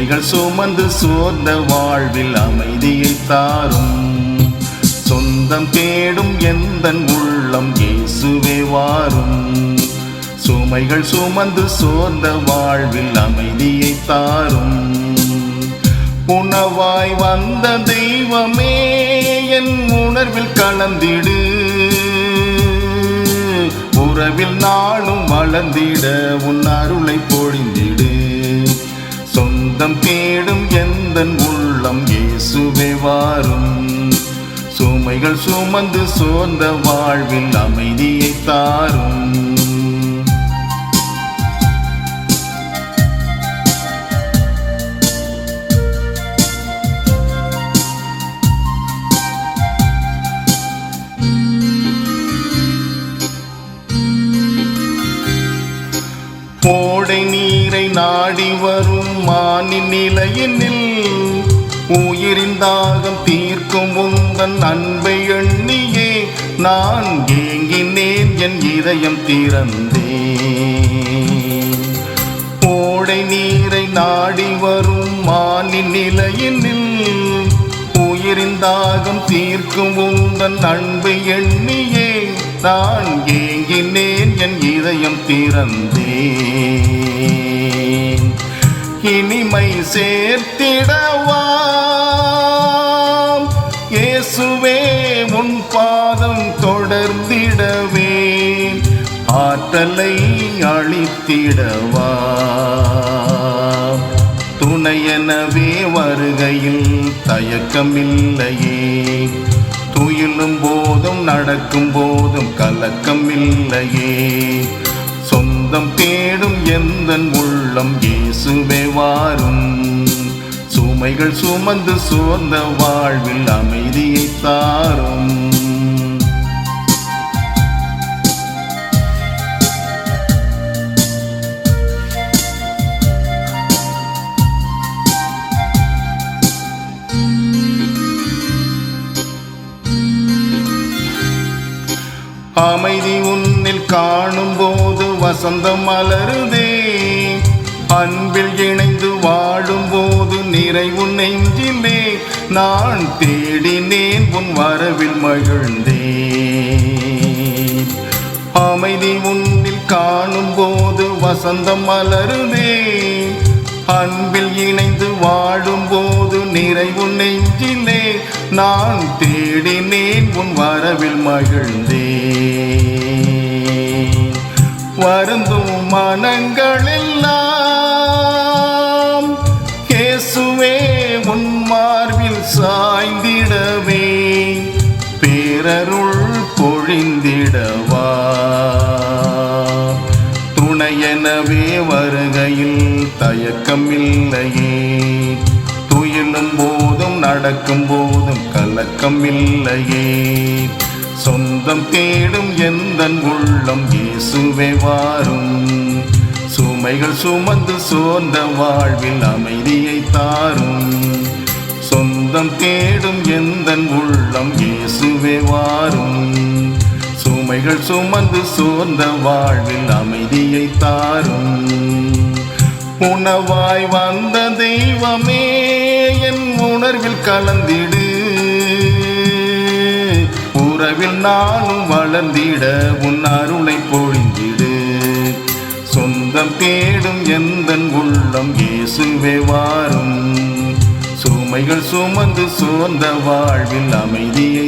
சுமைகள் சுமந்து சோர்ந்த வாழ்வில் அமைதியை தாரும். சொந்தம் தேடும் எந்த உள்ளம் இயேசுவே வாரும். சுமைகள் சுமந்து சோர்ந்த வாழ்வில் அமைதியை தாரும். உணவாய் வந்த தெய்வமே என் உணர்வில் கலந்திடு. உறவில் நாளும் வளர்ந்திட உன் அருளை பொழிந்து தேடும் உள்ளம் இயேசுவே வாரும். சுமைகள் சுமந்து சோர்ந்த வாழ்வில் அமைதியை தாரும். கோடை நீரை நாடி வரும் மானின் நிலையினில் உயிரின் தாகம் தீர்க்கும் உந்தன் அன்பை எண்ணியே நான் ஏங்கினேன் என் இதயம் திறந்தேன். ஓடை நீரை நாடி வரும் மானின் நிலையினில் உயிரின் தாகம் தீர்க்கும் உந்தன் அன்பை எண்ணியே நான் ஏங்கினேன் என் இதயம் திறந்தேன். இனிமை சேர்த்திடவாம். இயேசுவே உன் பாதம் தொடர்ந்திடவே ஆற்றலை அளித்திடவா துணையெனவே வருகையில் தயக்கமில்லையே. துயிலும் போதும் நடக்கும் போதும் கலக்கம் இல்லையே சொந்தம் தேடும் எந்த உள்ள உள்ளம் இயேசுவே வாரும். சுமைகள் சுமந்து சோர்ந்த வாழ்வில் அமைதியை தாரும். அமைதி உன்னில் காணும் போது வசந்தம் மலருதே. அன்பில் இணைந்து வாழும் போது நிறைவு நெஞ்சிலே. நான் தேடினேன் உன் வரவில் மகிழ்ந்தேன். அமைதி உன்னில் காணும் போது வசந்தம் மலருதே. அன்பில் இணைந்து வாழும் போது நிறைவு நெஞ்சிலே. நான் தேடினேன் உன் வரவில் மகிழ்ந்தேன். வருந்தும் மனங்களில் சாய்ந்திடவே பேரருள் பொழிந்திடவா? துணையெனவே வருகையில் தயக்கமில்லையே. துயிலும் போதும் நடக்கும் போதும் கலக்கம் இல்லையே சொந்தம் தேடும் எந்த உள்ளம் இயேசுவே வாரும். சுமைகள் சுமந்து சோர்ந்த வாழ்வில் அமைதியை தாரும். சொந்தம் தேடும் எந்த உள்ளம் இயேசுவே வாரும். சுமைகள் சுமந்து சோர்ந்த வாழ்வில் அமைதியை தாரும். உணவாய் வந்த தெய்வமே என் உணர்வில் கலந்திடு. உறவில் நானும் வளர்ந்திட உன் அருளை பொழிந்திடு. சொந்தம் தேடும் எந்த உள்ளம் இயேசுவே வாரும். சுமைகள் சுமந்து சோர்ந்த வாழ்வில் அமைதியை